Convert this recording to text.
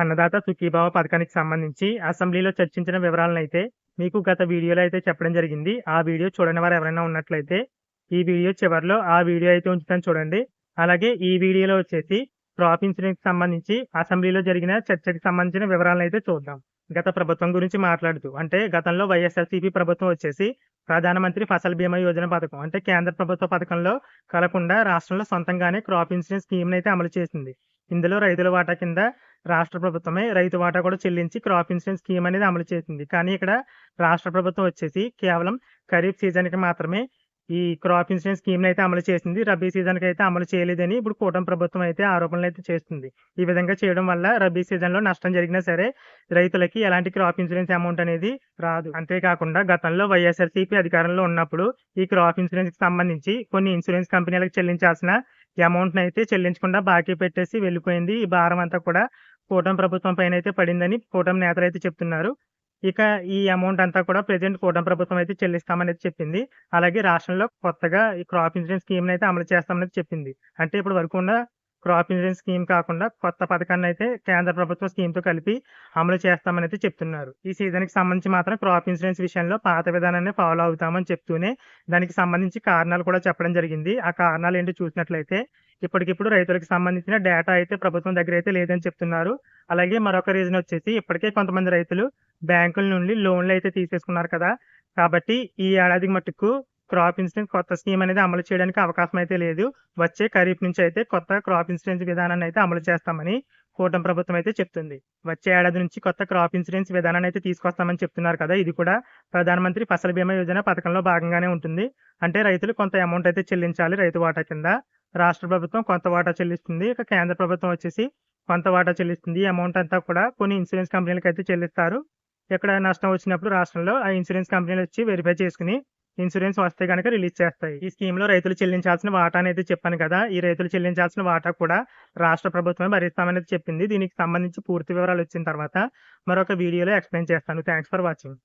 అన్నదాత సుఖీభావ పథకానికి సంబంధించి అసెంబ్లీలో చర్చించిన వివరాలను అయితే మీకు గత వీడియోలో అయితే చెప్పడం జరిగింది. ఆ వీడియో చూడని వారు ఎవరైనా ఉన్నట్లయితే ఈ వీడియో చివరిలో ఆ వీడియో అయితే ఉంచుతాను చూడండి. అలాగే ఈ వీడియోలో వచ్చేసి క్రాప్ ఇన్సూరెన్స్‌కి సంబంధించి అసెంబ్లీలో జరిగిన చర్చకి సంబంధించిన వివరాలను అయితే చూద్దాం. గత ప్రభుత్వం గురించి మాట్లాడుతూ అంటే గతంలో వైఎస్ఆర్‌సీపీ ప్రభుత్వం వచ్చేసి ప్రధానమంత్రి ఫసల్ బీమా యోజన పథకం అంటే కేంద్ర ప్రభుత్వ పథకంలో కలకుండా రాష్ట్రంలో సొంతంగానే క్రాప్ ఇన్సూరెన్స్ స్కీమ్‌నైతే అమలు చేసింది. ఇందులో రైతుల వాటా కింద రాష్ట్ర ప్రభుత్వమే రైతు వాటా కూడా చెల్లించి క్రాప్ ఇన్సూరెన్స్ స్కీమ్ అనేది అమలు చేసింది. కానీ ఇక్కడ రాష్ట్ర ప్రభుత్వం వచ్చేసి కేవలం ఖరీఫ్ సీజన్‌కి మాత్రమే ఈ క్రాప్ ఇన్సూరెన్స్ స్కీమ్‌నైతే అమలు చేసింది. రబీ సీజన్‌కి అయితే అమలు చేయలేదని ఇప్పుడు కూటమి ప్రభుత్వం అయితే ఆరోపణలు అయితే చేస్తుంది. ఈ విధంగా చేయడం వల్ల రబీ సీజన్‌లో నష్టం జరిగినా సరే రైతులకి ఎలాంటి క్రాప్ ఇన్సూరెన్స్ అమౌంట్ అనేది రాదు. అంతేకాకుండా గతంలో వైఎస్ఆర్‌సీపీ అధికారంలో ఉన్నప్పుడు ఈ క్రాప్ ఇన్సూరెన్స్‌కి సంబంధించి కొన్ని ఇన్సూరెన్స్ కంపెనీలకు చెల్లించాల్సిన అమౌంట్ని అయితే చెల్లించకుండా బాకీ పెట్టేసి వెళ్ళిపోయింది. ఈ భారం అంతా కూడా కూటమి ప్రభుత్వం పైన అయితే పడిందని కూటమి అయితే చెప్తున్నారు. ఇక ఈ అమౌంట్ అంతా కూడా ప్రజెంట్ కూటమి ప్రభుత్వం అయితే చెల్లిస్తామని చెప్పింది. అలాగే రాష్ట్రంలో కొత్తగా ఈ క్రాప్ ఇన్సూరెన్స్ స్కీమ్ని అయితే అమలు చేస్తామని చెప్పింది. అంటే ఇప్పుడు వరకు ఉన్న క్రాప్ ఇన్సూరెన్స్ స్కీమ్ కాకుండా కొత్త పథకాన్ని అయితే కేంద్ర ప్రభుత్వ స్కీమ్‌తో కలిపి అమలు చేస్తామని అయితే చెప్తున్నారు. ఈ సీజన్‌కి సంబంధించి మాత్రం క్రాప్ ఇన్సూరెన్స్ విషయంలో పాత విధానాన్ని ఫాలో అవుతామని చెప్తూనే దానికి సంబంధించి కారణాలు కూడా చెప్పడం జరిగింది. ఆ కారణాలు ఏంటో చూసినట్లయితే ఇప్పటికిప్పుడు రైతులకు సంబంధించిన డేటా అయితే ప్రభుత్వం దగ్గర అయితే లేదని చెప్తున్నారు. అలాగే మరొక రీజన్ వచ్చేసి ఇప్పటికే కొంతమంది రైతులు బ్యాంకుల నుండి లోన్‌లు అయితే తీసేసుకున్నారు కదా! కాబట్టి ఈ ఏడాది మట్టుకు క్రాప్ ఇన్సూరెన్స్ కొత్త స్కీమ్ అనేది అమలు చేయడానికి అవకాశం అయితే లేదు. వచ్చే ఖరీఫ్ నుంచి అయితే కొత్త క్రాప్ ఇన్సూరెన్స్ విధానాన్ని అయితే అమలు చేస్తామని కూటమి ప్రభుత్వం అయితే చెప్తుంది. వచ్చే ఏడాది నుంచి కొత్త క్రాప్ ఇన్సూరెన్స్ విధానాన్ని అయితే తీసుకొస్తామని చెప్తున్నారు కదా! ఇది కూడా ప్రధానమంత్రి ఫసల్ బీమా యోజన పథకంలో భాగంగానే ఉంటుంది. అంటే రైతులు కొంత అమౌంట్ అయితే చెల్లించాలి రైతు వాటా కింద. రాష్ట్ర ప్రభుత్వం కొంత వాటా చెల్లిస్తుంది. ఇక కేంద్ర ప్రభుత్వం వచ్చేసి కొంత వాటా చెల్లిస్తుంది. ఈ అమౌంట్ అంతా కూడా కొన్ని ఇన్సూరెన్స్ కంపెనీలకైతే చెల్లిస్తారు. ఎక్కడ నష్టం వచ్చినప్పుడు రాష్ట్రంలో ఆ ఇన్సూరెన్స్ కంపెనీలు వచ్చి వెరిఫై చేసుకొని ఇన్సూరెన్స్ వస్తే కనుక రిలీజ్ చేస్తాయి. ఈ స్కీమ్‌లో రైతులు చెల్లించాల్సిన వాటా అనేది చెప్పాను కదా! ఈ రైతులు చెల్లించాల్సిన వాటా కూడా రాష్ట్ర ప్రభుత్వమే భరిస్తామనేది చెప్పింది. దీనికి సంబంధించి పూర్తి వివరాలు వచ్చిన తర్వాత మరొక వీడియోలో ఎక్స్‌ప్లెయిన్ చేస్తాను. Thanks for watching.